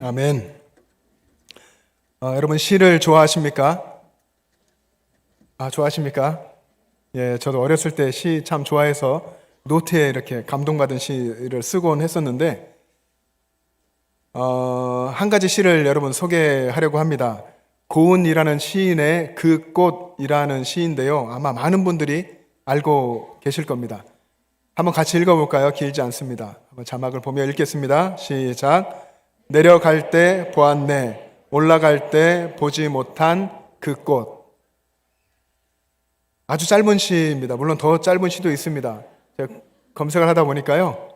아멘. 어, 여러분 시를 좋아하십니까? 아 좋아하십니까? 예, 저도 어렸을 때 시 참 좋아해서 노트에 이렇게 감동받은 시를 쓰곤 했었는데 어, 한 가지 시를 여러분 소개하려고 합니다. 고은이라는 시인의 그 꽃이라는 시인데요. 아마 많은 분들이 알고 계실 겁니다. 한번 같이 읽어볼까요? 길지 않습니다. 한번 자막을 보며 읽겠습니다. 시작. 내려갈 때 보았네. 올라갈 때 보지 못한 그 꽃. 아주 짧은 시입니다. 물론 더 짧은 시도 있습니다. 제가 검색을 하다 보니까요.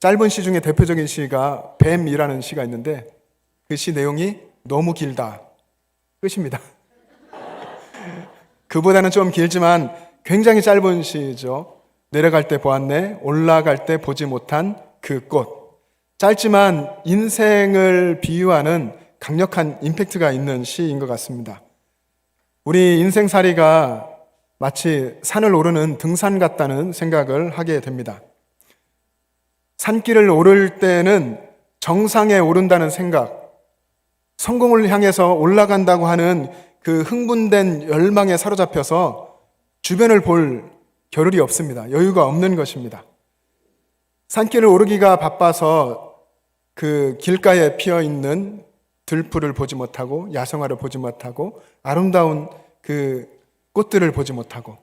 짧은 시 중에 대표적인 시가 뱀이라는 시가 있는데 그 시 내용이 너무 길다. 끝입니다. 그보다는 좀 길지만 굉장히 짧은 시죠. 내려갈 때 보았네. 올라갈 때 보지 못한 그 꽃. 짧지만 인생을 비유하는 강력한 임팩트가 있는 시인 것 같습니다. 우리 인생살이가 마치 산을 오르는 등산 같다는 생각을 하게 됩니다. 산길을 오를 때는 정상에 오른다는 생각, 성공을 향해서 올라간다고 하는 그 흥분된 열망에 사로잡혀서 주변을 볼 겨를이 없습니다. 여유가 없는 것입니다. 산길을 오르기가 바빠서 그 길가에 피어 있는 들풀을 보지 못하고 야생화를 보지 못하고 아름다운 그 꽃들을 보지 못하고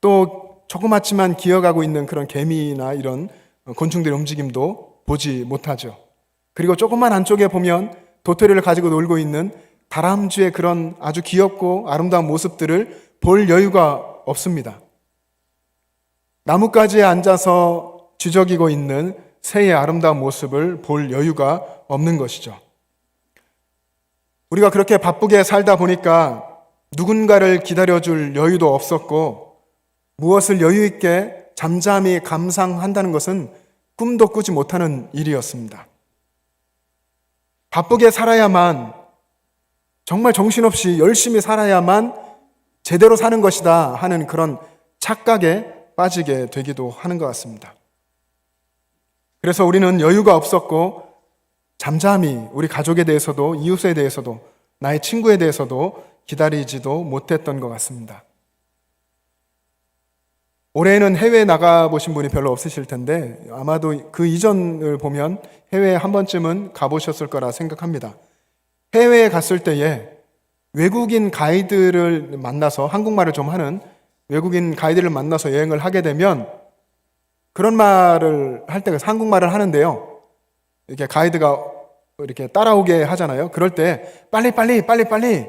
또 조그맣지만 기어가고 있는 그런 개미나 이런 곤충들의 움직임도 보지 못하죠. 그리고 조그만 안쪽에 보면 도토리를 가지고 놀고 있는 다람쥐의 그런 아주 귀엽고 아름다운 모습들을 볼 여유가 없습니다. 나뭇가지에 앉아서 쥐적이고 있는 새의 아름다운 모습을 볼 여유가 없는 것이죠. 우리가 그렇게 바쁘게 살다 보니까 누군가를 기다려줄 여유도 없었고 무엇을 여유 있게 잠잠히 감상한다는 것은 꿈도 꾸지 못하는 일이었습니다. 바쁘게 살아야만 정말 정신없이 열심히 살아야만 제대로 사는 것이다 하는 그런 착각에 빠지게 되기도 하는 것 같습니다. 그래서 우리는 여유가 없었고 잠잠히 우리 가족에 대해서도 이웃에 대해서도 나의 친구에 대해서도 기다리지도 못했던 것 같습니다. 올해는 해외에 나가 보신 분이 별로 없으실 텐데 아마도 그 이전을 보면 해외에 한 번쯤은 가보셨을 거라 생각합니다. 해외에 갔을 때에 외국인 가이드를 만나서 한국말을 좀 하는 외국인 가이드를 만나서 여행을 하게 되면 그런 말을 할 때가 한국말을 하는데요. 이렇게 가이드가 이렇게 따라오게 하잖아요. 그럴 때 빨리 빨리 빨리 빨리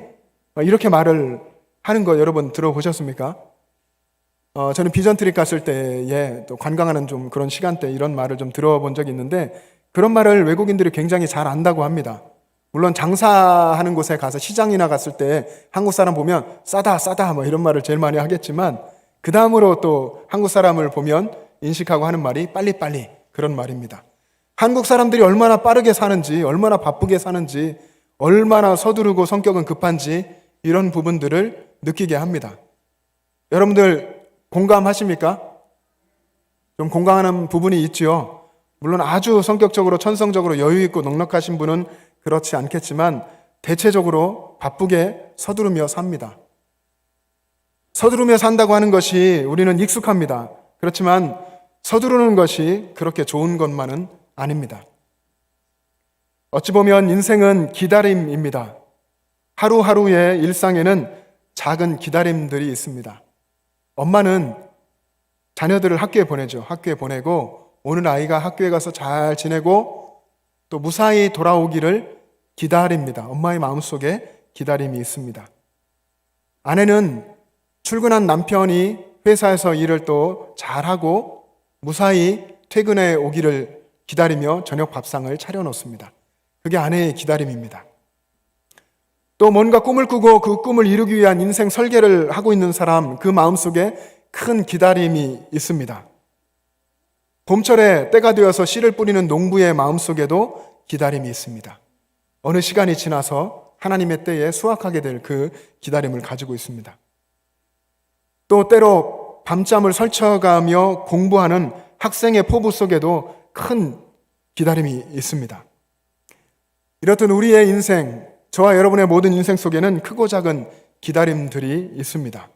이렇게 말을 하는 거 여러분 들어보셨습니까? 어, 저는 비전 트립 갔을 때에 또 관광하는 좀 그런 시간대 이런 말을 좀 들어본 적이 있는데 그런 말을 외국인들이 굉장히 잘 안다고 합니다. 물론 장사하는 곳에 가서 시장이나 갔을 때 한국 사람 보면 싸다 싸다 뭐 이런 말을 제일 많이 하겠지만 그 다음으로 또 한국 사람을 보면 인식하고 하는 말이 빨리빨리 그런 말입니다. 한국 사람들이 얼마나 빠르게 사는지, 얼마나 바쁘게 사는지, 얼마나 서두르고 성격은 급한지 이런 부분들을 느끼게 합니다. 여러분들 공감하십니까? 좀 공감하는 부분이 있지요. 물론 아주 성격적으로 천성적으로 여유 있고 넉넉하신 분은 그렇지 않겠지만 대체적으로 바쁘게 서두르며 삽니다. 서두르며 산다고 하는 것이 우리는 익숙합니다. 그렇지만 서두르는 것이 그렇게 좋은 것만은 아닙니다. 어찌 보면 인생은 기다림입니다. 하루하루의 일상에는 작은 기다림들이 있습니다. 엄마는 자녀들을 학교에 보내죠. 학교에 보내고 오늘 아이가 학교에 가서 잘 지내고 또 무사히 돌아오기를 기다립니다. 엄마의 마음속에 기다림이 있습니다. 아내는 출근한 남편이 회사에서 일을 또 잘하고 무사히 퇴근해 오기를 기다리며 저녁 밥상을 차려놓습니다. 그게 아내의 기다림입니다. 또 뭔가 꿈을 꾸고 그 꿈을 이루기 위한 인생 설계를 하고 있는 사람, 그 마음속에 큰 기다림이 있습니다. 봄철에 때가 되어서 씨를 뿌리는 농부의 마음속에도 기다림이 있습니다. 어느 시간이 지나서 하나님의 때에 수확하게 될 그 기다림을 가지고 있습니다. 또 때로 밤잠을 설쳐가며 공부하는 학생의 포부 속에도 큰 기다림이 있습니다. 이렇듯 우리의 인생, 저와 여러분의 모든 인생 속에는 크고 작은 기다림들이 있습니다.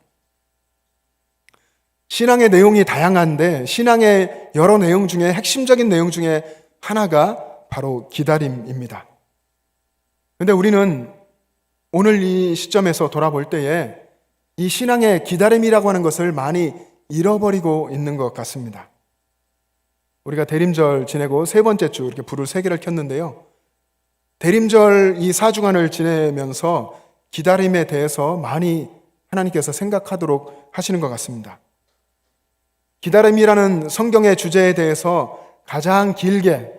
신앙의 내용이 다양한데 신앙의 여러 내용 중에 핵심적인 내용 중에 하나가 바로 기다림입니다. 근데 우리는 오늘 이 시점에서 돌아볼 때에 이 신앙의 기다림이라고 하는 것을 많이 잃어버리고 있는 것 같습니다. 우리가 대림절 지내고 세 번째 주 이렇게 불을 세 개를 켰는데요. 대림절 이 사주간을 지내면서 기다림에 대해서 많이 하나님께서 생각하도록 하시는 것 같습니다. 기다림이라는 성경의 주제에 대해서 가장 길게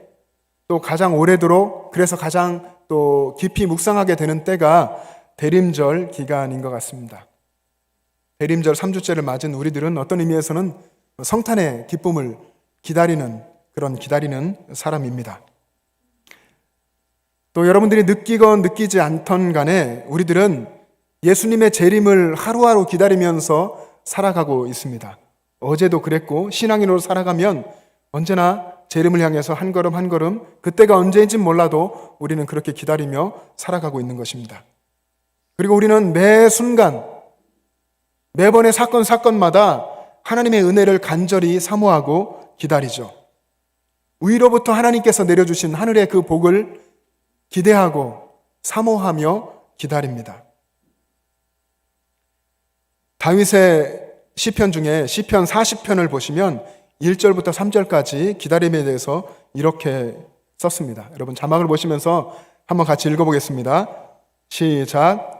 또 가장 오래도록 그래서 가장 또 깊이 묵상하게 되는 때가 대림절 기간인 것 같습니다. 대림절 3주째를 맞은 우리들은 어떤 의미에서는 성탄의 기쁨을 기다리는 그런 기다리는 사람입니다. 또 여러분들이 느끼건 느끼지 않던 간에 우리들은 예수님의 재림을 하루하루 기다리면서 살아가고 있습니다. 어제도 그랬고 신앙인으로 살아가면 언제나 재림을 향해서 한 걸음 한 걸음 그때가 언제인지 몰라도 우리는 그렇게 기다리며 살아가고 있는 것입니다. 그리고 우리는 매 순간 매번의 사건 사건마다 하나님의 은혜를 간절히 사모하고 기다리죠. 위로부터 하나님께서 내려주신 하늘의 그 복을 기대하고 사모하며 기다립니다. 다윗의 시편 중에 시편 40편을 보시면 1절부터 3절까지 기다림에 대해서 이렇게 썼습니다. 여러분 자막을 보시면서 한번 같이 읽어보겠습니다. 시작.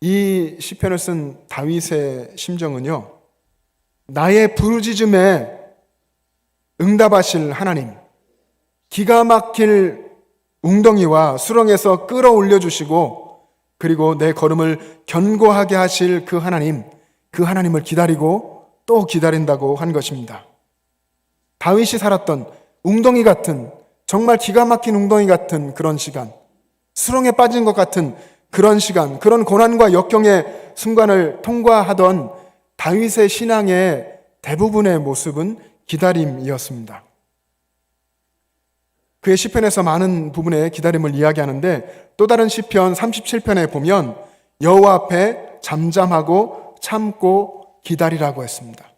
이 시편을 쓴 다윗의 심정은요. 나의 부르짖음에 응답하실 하나님, 기가 막힐 웅덩이와 수렁에서 끌어올려 주시고 그리고 내 걸음을 견고하게 하실 그 하나님, 그 하나님을 기다리고 또 기다린다고 한 것입니다. 다윗이 살았던 웅덩이 같은 정말 기가 막힌 웅덩이 같은 그런 시간, 수렁에 빠진 것 같은 그런 시간, 그런 고난과 역경의 순간을 통과하던 다윗의 신앙의 대부분의 모습은 기다림이었습니다. 그의 시편에서 많은 부분의 기다림을 이야기하는데 또 다른 시편 37편에 보면 여호와 앞에 잠잠하고 참고 기다리라고 했습니다.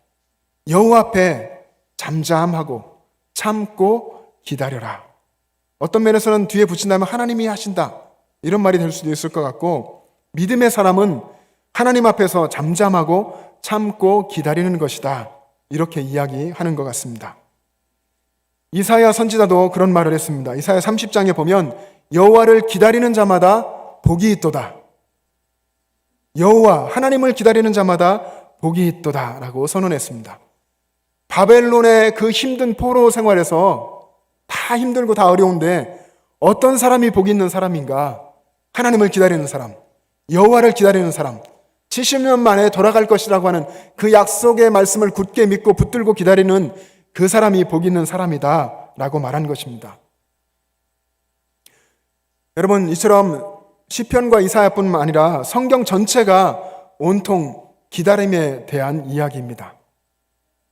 여호와 앞에 잠잠하고 참고 기다려라. 어떤 면에서는 뒤에 붙인다면 하나님이 하신다. 이런 말이 될 수도 있을 것 같고 믿음의 사람은 하나님 앞에서 잠잠하고 참고 기다리는 것이다. 이렇게 이야기하는 것 같습니다. 이사야 선지자도 그런 말을 했습니다. 이사야 30장에 보면 여호와를 기다리는 자마다 복이 있도다. 여호와 하나님을 기다리는 자마다 복이 있도다라고 선언했습니다. 바벨론의 그 힘든 포로 생활에서 다 힘들고 다 어려운데 어떤 사람이 복이 있는 사람인가? 하나님을 기다리는 사람, 여호와를 기다리는 사람, 70년 만에 돌아갈 것이라고 하는 그 약속의 말씀을 굳게 믿고 붙들고 기다리는 그 사람이 복 있는 사람이다. 라고 말한 것입니다. 여러분, 이처럼 시편과 이사야뿐만 아니라 성경 전체가 온통 기다림에 대한 이야기입니다.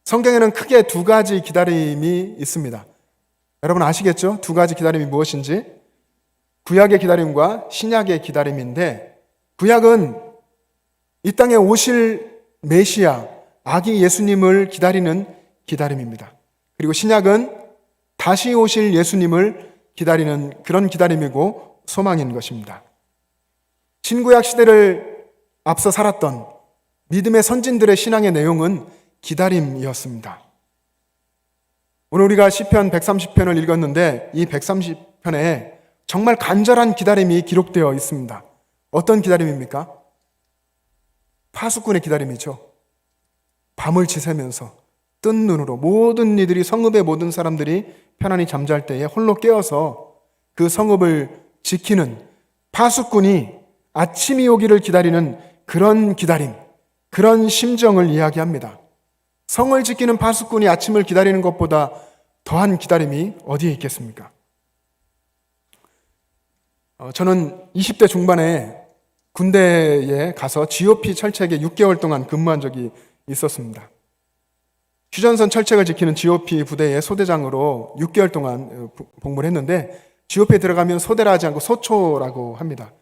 성경에는 크게 두 가지 기다림이 있습니다. 여러분 아시겠죠? 두 가지 기다림이 무엇인지? 구약의 기다림과 신약의 기다림인데, 구약은 이 땅에 오실 메시아, 아기 예수님을 기다리는 기다림입니다. 그리고 신약은 다시 오실 예수님을 기다리는 그런 기다림이고 소망인 것입니다. 신구약 시대를 앞서 살았던 믿음의 선진들의 신앙의 내용은 기다림이었습니다. 오늘 우리가 시편 130편을 읽었는데 이 130편에 정말 간절한 기다림이 기록되어 있습니다. 어떤 기다림입니까? 파수꾼의 기다림이죠. 밤을 지새면서 뜬 눈으로 모든 이들이 성읍의 모든 사람들이 편안히 잠잘 때에 홀로 깨어서 그 성읍을 지키는 파수꾼이 아침이 오기를 기다리는 그런 기다림, 그런 심정을 이야기합니다. 성을 지키는 파수꾼이 아침을 기다리는 것보다 더한 기다림이 어디에 있겠습니까? 어, 저는 20대 중반에 군대에 가서 GOP 철책에 6개월 동안 근무한 적이 있었습니다. 휴전선 철책을 지키는 GOP 부대의 소대장으로 6개월 동안 어, 부- 복무를 했는데 GOP에 들어가면 소대라 하지 않고 소초라고 합니다.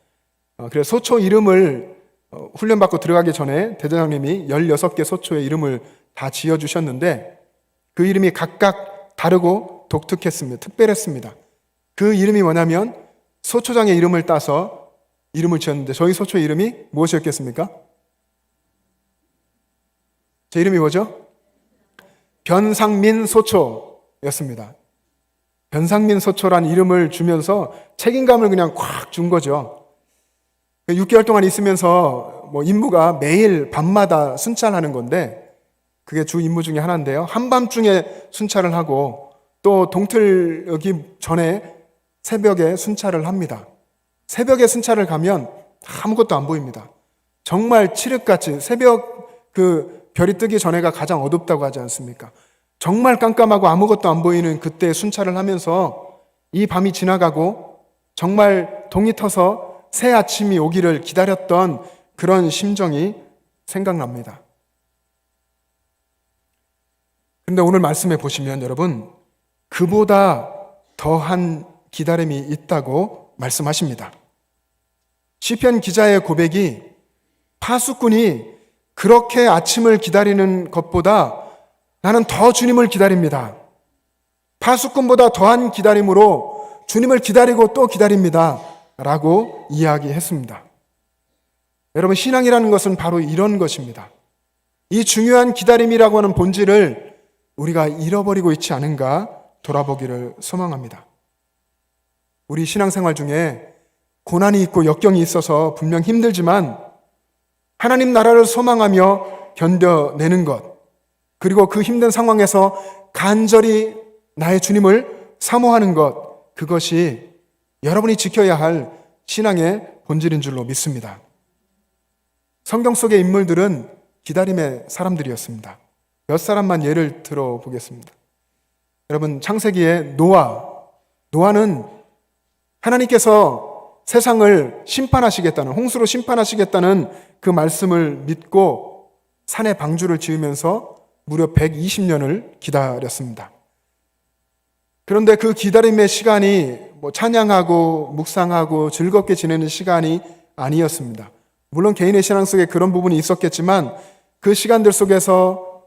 어, 그래서 소초 이름을 어, 훈련받고 들어가기 전에 대대장님이 16개 소초의 이름을 다 지어주셨는데 그 이름이 각각 다르고 독특했습니다. 특별했습니다. 그 이름이 뭐냐면 소초장의 이름을 따서 이름을 지었는데 저희 소초의 이름이 무엇이었겠습니까? 제 이름이 뭐죠? 변상민 소초였습니다. 변상민 소초란 이름을 주면서 책임감을 그냥 콱 준 거죠. 6개월 동안 있으면서 뭐 임무가 매일 밤마다 순찰하는 건데 그게 주 임무 중에 하나인데요. 한밤중에 순찰을 하고 또 동틀기 전에 새벽에 순찰을 합니다. 새벽에 순찰을 가면 아무것도 안 보입니다. 정말 칠흑같이 새벽 그 별이 뜨기 전에가 가장 어둡다고 하지 않습니까? 정말 깜깜하고 아무것도 안 보이는 그때 순찰을 하면서 이 밤이 지나가고 정말 동이 터서 새 아침이 오기를 기다렸던 그런 심정이 생각납니다. 그런데 오늘 말씀에 보시면 여러분 그보다 더한 기다림이 있다고 말씀하십니다. 시편 기자의 고백이 파수꾼이 그렇게 아침을 기다리는 것보다 나는 더 주님을 기다립니다. 파수꾼보다 더한 기다림으로 주님을 기다리고 또 기다립니다. 라고 이야기했습니다. 여러분, 신앙이라는 것은 바로 이런 것입니다. 이 중요한 기다림이라고 하는 본질을 우리가 잃어버리고 있지 않은가 돌아보기를 소망합니다. 우리 신앙생활 중에 고난이 있고 역경이 있어서 분명 힘들지만 하나님 나라를 소망하며 견뎌내는 것, 그리고 그 힘든 상황에서 간절히 나의 주님을 사모하는 것, 그것이 여러분이 지켜야 할 신앙의 본질인 줄로 믿습니다. 성경 속의 인물들은 기다림의 사람들이었습니다. 몇 사람만 예를 들어 보겠습니다. 여러분, 창세기의 노아. 노아는 하나님께서 세상을 심판하시겠다는, 홍수로 심판하시겠다는 그 말씀을 믿고 산에 방주를 지으면서 무려 120년을 기다렸습니다. 그런데 그 기다림의 시간이 뭐 찬양하고 묵상하고 즐겁게 지내는 시간이 아니었습니다. 물론 개인의 신앙 속에 그런 부분이 있었겠지만 그 시간들 속에서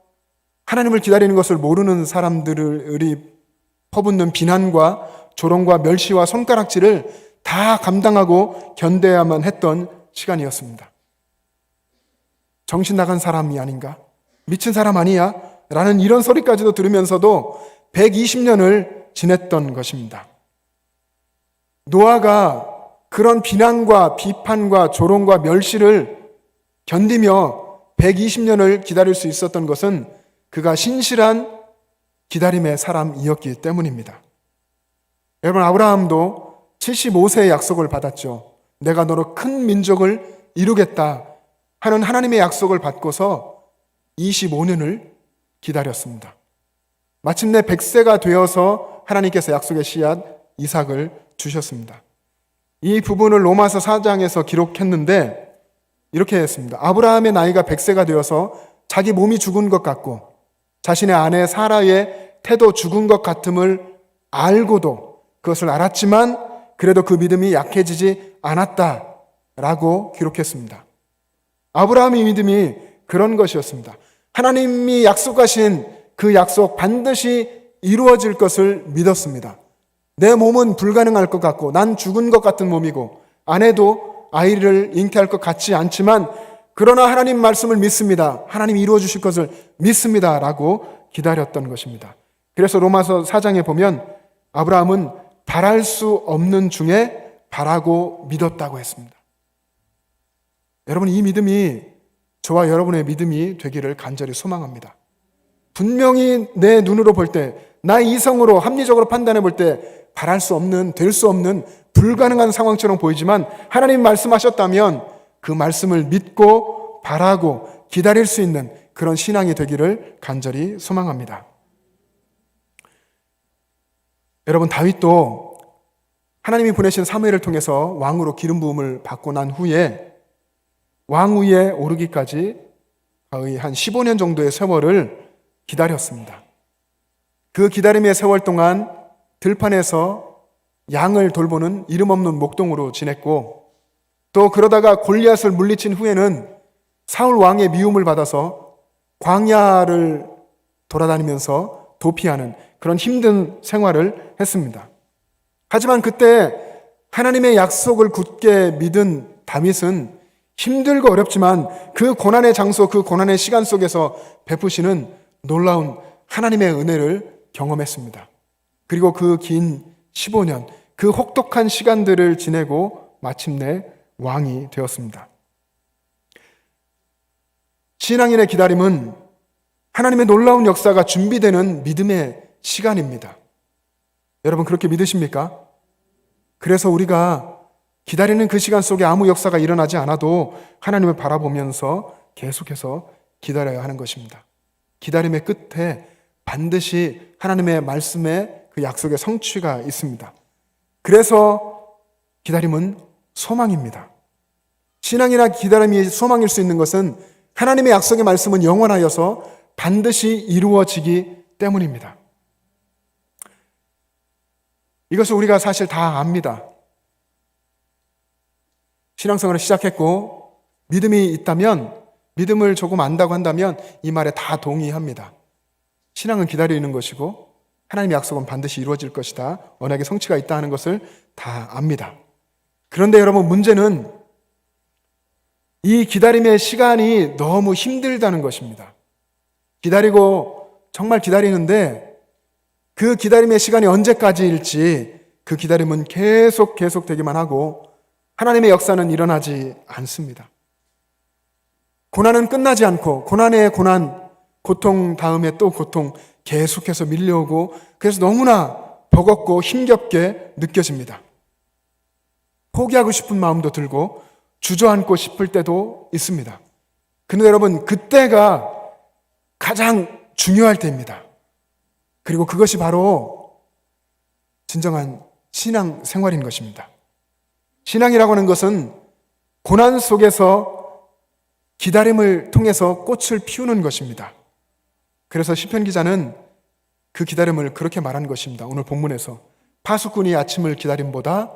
하나님을 기다리는 것을 모르는 사람들이 퍼붓는 비난과 조롱과 멸시와 손가락질을 다 감당하고 견뎌야만 했던 시간이었습니다. 정신 나간 사람이 아닌가? 미친 사람 아니야? 라는 이런 소리까지도 들으면서도 120년을 지냈던 것입니다. 노아가 그런 비난과 비판과 조롱과 멸시를 견디며 120년을 기다릴 수 있었던 것은 그가 신실한 기다림의 사람이었기 때문입니다. 여러분, 아브라함도 75세의 약속을 받았죠. 내가 너로 큰 민족을 이루겠다 하는 하나님의 약속을 받고서 25년을 기다렸습니다. 마침내 100세가 되어서 하나님께서 약속의 씨앗 이삭을 주셨습니다. 이 부분을 로마서 4장에서 기록했는데 이렇게 했습니다. 아브라함의 나이가 100세가 되어서 자기 몸이 죽은 것 같고 자신의 아내 사라의 태도 죽은 것 같음을 알고도 그것을 알았지만 그래도 그 믿음이 약해지지 않았다 라고 기록했습니다. 아브라함의 믿음이 그런 것이었습니다. 하나님이 약속하신 그 약속 반드시 이루어질 것을 믿었습니다. 내 몸은 불가능할 것 같고 난 죽은 것 같은 몸이고 아내도 아이를 잉태할 것 같지 않지만 그러나 하나님 말씀을 믿습니다. 하나님 이루어 주실 것을 믿습니다. 라고 기다렸던 것입니다. 그래서 로마서 4장에 보면 아브라함은 바랄 수 없는 중에 바라고 믿었다고 했습니다. 여러분 이 믿음이 저와 여러분의 믿음이 되기를 간절히 소망합니다. 분명히 내 눈으로 볼 때, 나의 이성으로 합리적으로 판단해 볼 때 바랄 수 없는, 될 수 없는 불가능한 상황처럼 보이지만 하나님 말씀하셨다면 그 말씀을 믿고 바라고 기다릴 수 있는 그런 신앙이 되기를 간절히 소망합니다. 여러분 다윗도 하나님이 보내신 사무엘을 통해서 왕으로 기름 부음을 받고 난 후에 왕위에 오르기까지 거의 한 15년 정도의 세월을 기다렸습니다. 그 기다림의 세월 동안 들판에서 양을 돌보는 이름 없는 목동으로 지냈고 또 그러다가 골리앗을 물리친 후에는 사울 왕의 미움을 받아서 광야를 돌아다니면서 도피하는 그런 힘든 생활을 했습니다. 하지만 그때 하나님의 약속을 굳게 믿은 다윗은 힘들고 어렵지만 그 고난의 장소, 그 고난의 시간 속에서 베푸시는 놀라운 하나님의 은혜를 경험했습니다. 그리고 그 긴 15년, 그 혹독한 시간들을 지내고 마침내 왕이 되었습니다. 신앙인의 기다림은 하나님의 놀라운 역사가 준비되는 믿음의 시간입니다. 여러분 그렇게 믿으십니까? 그래서 우리가 기다리는 그 시간 속에 아무 역사가 일어나지 않아도 하나님을 바라보면서 계속해서 기다려야 하는 것입니다. 기다림의 끝에 반드시 하나님의 말씀에 그 약속의 성취가 있습니다. 그래서 기다림은 소망입니다. 신앙이나 기다림이 소망일 수 있는 것은 하나님의 약속의 말씀은 영원하여서 반드시 이루어지기 때문입니다. 이것을 우리가 사실 다 압니다. 신앙생활을 시작했고 믿음이 있다면 믿음을 조금 안다고 한다면 이 말에 다 동의합니다. 신앙은 기다리는 것이고 하나님의 약속은 반드시 이루어질 것이다. 언약의 성취가 있다 하는 것을 다 압니다. 그런데 여러분 문제는 이 기다림의 시간이 너무 힘들다는 것입니다. 기다리고 정말 기다리는데 그 기다림의 시간이 언제까지일지 그 기다림은 계속 계속 되기만 하고 하나님의 역사는 일어나지 않습니다. 고난은 끝나지 않고 고난의 고난, 고통 다음에 또 고통 계속해서 밀려오고 그래서 너무나 버겁고 힘겹게 느껴집니다. 포기하고 싶은 마음도 들고 주저앉고 싶을 때도 있습니다. 근데 여러분, 그때가 가장 중요할 때입니다. 그리고 그것이 바로 진정한 신앙 생활인 것입니다. 신앙이라고 하는 것은 고난 속에서 기다림을 통해서 꽃을 피우는 것입니다. 그래서 시편 기자는 그 기다림을 그렇게 말한 것입니다. 오늘 본문에서 파수꾼이 아침을 기다림보다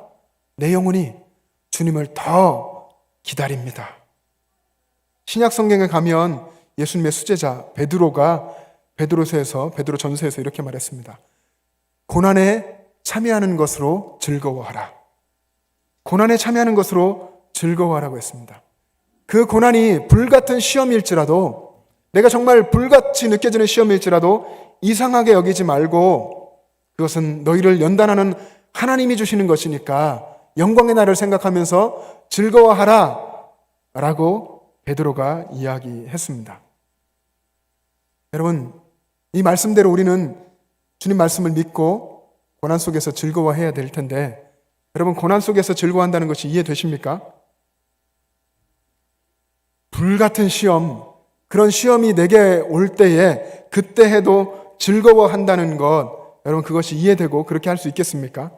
내 영혼이 주님을 더 기다립니다. 신약 성경에 가면 예수님의 수제자 베드로가 베드로서에서 베드로 전서에서 이렇게 말했습니다. 고난에 참여하는 것으로 즐거워하라. 고난에 참여하는 것으로 즐거워하라고 했습니다. 그 고난이 불같은 시험일지라도 내가 정말 불같이 느껴지는 시험일지라도 이상하게 여기지 말고 그것은 너희를 연단하는 하나님이 주시는 것이니까 영광의 날을 생각하면서 즐거워하라 라고 베드로가 이야기했습니다. 여러분, 이 말씀대로 우리는 주님 말씀을 믿고 고난 속에서 즐거워해야 될 텐데 여러분 고난 속에서 즐거워한다는 것이 이해되십니까? 불같은 시험, 그런 시험이 내게 올 때에 그때 해도 즐거워한다는 것, 여러분 그것이 이해되고 그렇게 할 수 있겠습니까?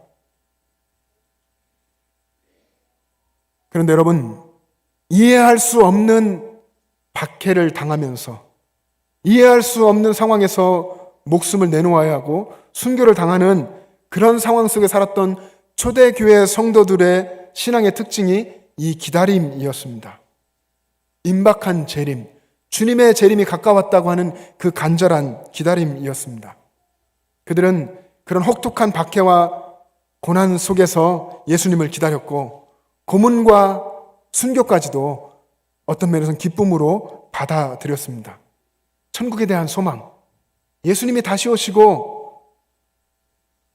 그런데 여러분, 이해할 수 없는 박해를 당하면서 이해할 수 없는 상황에서 목숨을 내놓아야 하고 순교를 당하는 그런 상황 속에 살았던 초대교회 성도들의 신앙의 특징이 이 기다림이었습니다. 임박한 재림, 주님의 재림이 가까웠다고 하는 그 간절한 기다림이었습니다. 그들은 그런 혹독한 박해와 고난 속에서 예수님을 기다렸고 고문과 순교까지도 어떤 면에서는 기쁨으로 받아들였습니다. 천국에 대한 소망, 예수님이 다시 오시고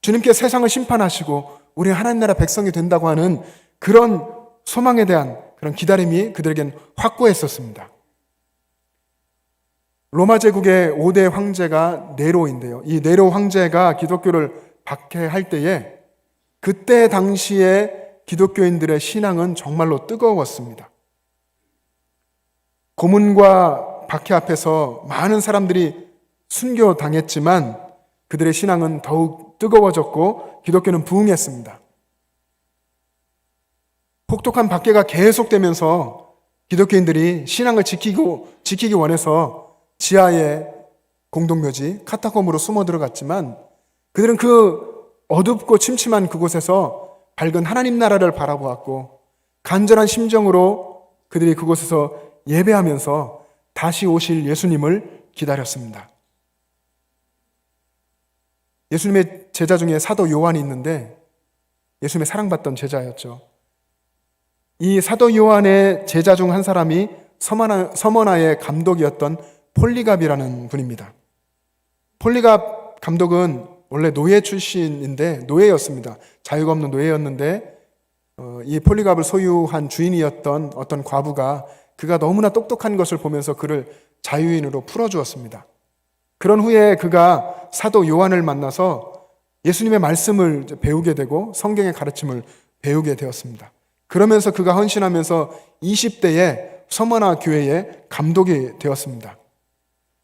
주님께 세상을 심판하시고 우리 하나님 나라 백성이 된다고 하는 그런 소망에 대한 그런 기다림이 그들에겐 확고했었습니다. 로마 제국의 5대 황제가 네로인데요. 이 네로 황제가 기독교를 박해할 때에 그 그때 당시에 기독교인들의 신앙은 정말로 뜨거웠습니다. 고문과 박해 앞에서 많은 사람들이 순교당했지만 그들의 신앙은 더욱 뜨거워졌고 기독교는 부흥했습니다. 혹독한 박해가 계속되면서 기독교인들이 신앙을 지키고 지키기 원해서 지하에 공동묘지 카타콤으로 숨어 들어갔지만 그들은 그 어둡고 침침한 그곳에서 밝은 하나님 나라를 바라보았고 간절한 심정으로 그들이 그곳에서 예배하면서 다시 오실 예수님을 기다렸습니다. 예수님의 제자 중에 사도 요한이 있는데 예수님의 사랑받던 제자였죠. 이 사도 요한의 제자 중 한 사람이 서머나, 서머나의 감독이었던 폴리갑이라는 분입니다. 폴리갑 감독은 원래 노예 출신인데 노예였습니다. 자유가 없는 노예였는데 어, 이 폴리갑을 소유한 주인이었던 어떤 과부가 그가 너무나 똑똑한 것을 보면서 그를 자유인으로 풀어주었습니다. 그런 후에 그가 사도 요한을 만나서 예수님의 말씀을 배우게 되고 성경의 가르침을 배우게 되었습니다. 그러면서 그가 헌신하면서 20대에 서머나 교회의 감독이 되었습니다.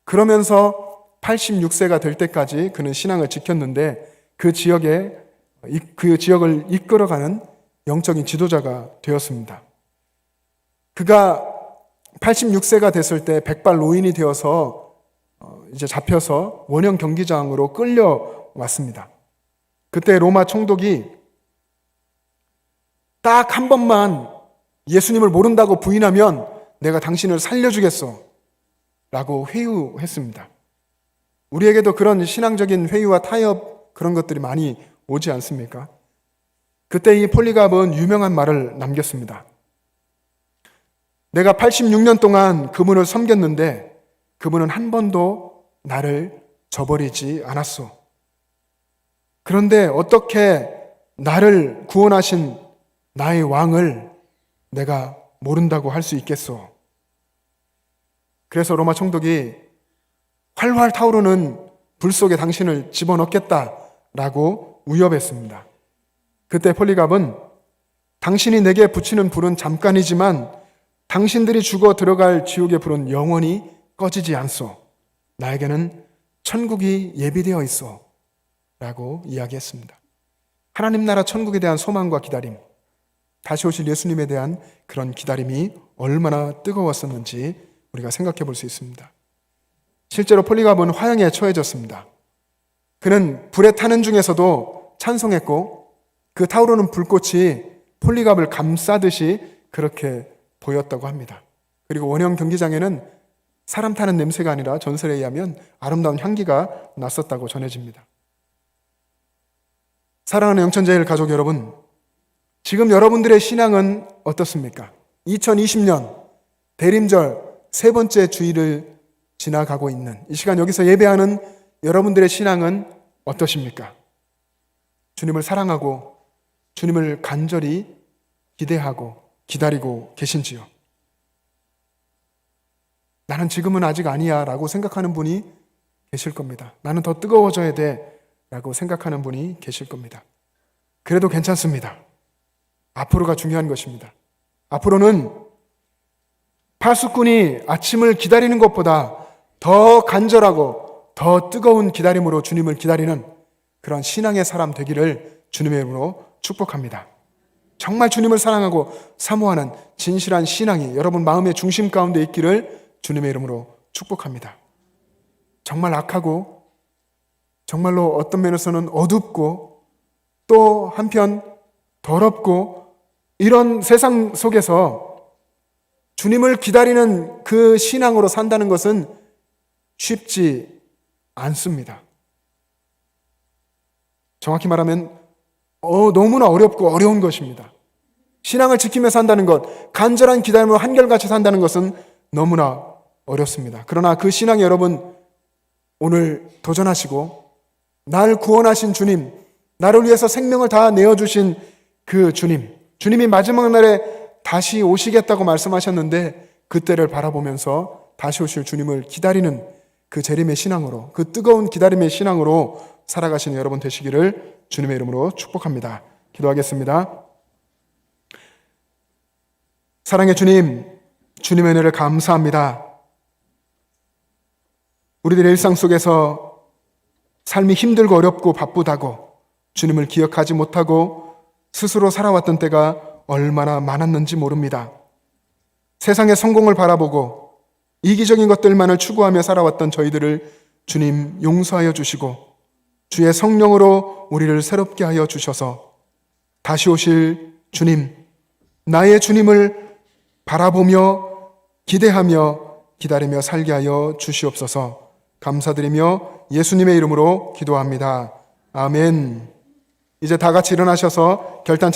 그러면서 86세가 될 때까지 그는 신앙을 지켰는데 그 지역에 그 지역을 이끌어가는 영적인 지도자가 되었습니다. 그가 86세가 됐을 때 백발 노인이 되어서 어, 이제 잡혀서 원형 경기장으로 끌려왔습니다. 그때 로마 총독이 딱 한 번만 예수님을 모른다고 부인하면 내가 당신을 살려주겠어. 라고 회유했습니다. 우리에게도 그런 신앙적인 회유와 타협 그런 것들이 많이 오지 않습니까? 그때 이 폴리갑은 유명한 말을 남겼습니다. 내가 86년 동안 그분을 섬겼는데 그분은 한 번도 나를 저버리지 않았소. 그런데 어떻게 나를 구원하신 나의 왕을 내가 모른다고 할 수 있겠소? 그래서 로마 총독이 활활 타오르는 불 속에 당신을 집어넣겠다라고 위협했습니다. 그때 폴리갑은 당신이 내게 붙이는 불은 잠깐이지만 당신들이 죽어 들어갈 지옥의 불은 영원히 꺼지지 않소. 나에게는 천국이 예비되어 있어. 라고 이야기했습니다. 하나님 나라 천국에 대한 소망과 기다림, 다시 오실 예수님에 대한 그런 기다림이 얼마나 뜨거웠었는지 우리가 생각해 볼 수 있습니다. 실제로 폴리갑은 화형에 처해졌습니다. 그는 불에 타는 중에서도 찬송했고 그 타오르는 불꽃이 폴리갑을 감싸듯이 그렇게 보였다고 합니다. 그리고 원형 경기장에는 사람 타는 냄새가 아니라 전설에 의하면 아름다운 향기가 났었다고 전해집니다. 사랑하는 영천제일 가족 여러분, 지금 여러분들의 신앙은 어떻습니까? 2020년 대림절 세 번째 주일을 지나가고 있는 이 시간 여기서 예배하는 여러분들의 신앙은 어떠십니까? 주님을 사랑하고 주님을 간절히 기대하고 기다리고 계신지요? 나는 지금은 아직 아니야 라고 생각하는 분이 계실 겁니다. 나는 더 뜨거워져야 돼 라고 생각하는 분이 계실 겁니다. 그래도 괜찮습니다. 앞으로가 중요한 것입니다. 앞으로는 파수꾼이 아침을 기다리는 것보다 더 간절하고 더 뜨거운 기다림으로 주님을 기다리는 그런 신앙의 사람 되기를 주님의 이름으로 축복합니다. 정말 주님을 사랑하고 사모하는 진실한 신앙이 여러분 마음의 중심 가운데 있기를 주님의 이름으로 축복합니다. 정말 악하고 정말로 어떤 면에서는 어둡고 또 한편 더럽고 이런 세상 속에서 주님을 기다리는 그 신앙으로 산다는 것은 쉽지 않습니다. 정확히 말하면 어, 너무나 어렵고 어려운 것입니다. 신앙을 지키며 산다는 것, 간절한 기다림으로 한결같이 산다는 것은 너무나 어렵습니다. 그러나 그 신앙 여러분 오늘 도전하시고 날 구원하신 주님, 나를 위해서 생명을 다 내어주신 그 주님, 주님이 마지막 날에 다시 오시겠다고 말씀하셨는데 그때를 바라보면서 다시 오실 주님을 기다리는 그 재림의 신앙으로, 그 뜨거운 기다림의 신앙으로 살아가시는 여러분 되시기를 주님의 이름으로 축복합니다. 기도하겠습니다. 사랑의 주님, 주님의 은혜를 감사합니다. 우리들의 일상 속에서 삶이 힘들고 어렵고 바쁘다고 주님을 기억하지 못하고 스스로 살아왔던 때가 얼마나 많았는지 모릅니다. 세상의 성공을 바라보고 이기적인 것들만을 추구하며 살아왔던 저희들을 주님 용서하여 주시고 주의 성령으로 우리를 새롭게 하여 주셔서 다시 오실 주님, 나의 주님을 바라보며 기대하며 기다리며 살게 하여 주시옵소서 감사드리며 예수님의 이름으로 기도합니다. 아멘. 이제 다 같이 일어나셔서 결단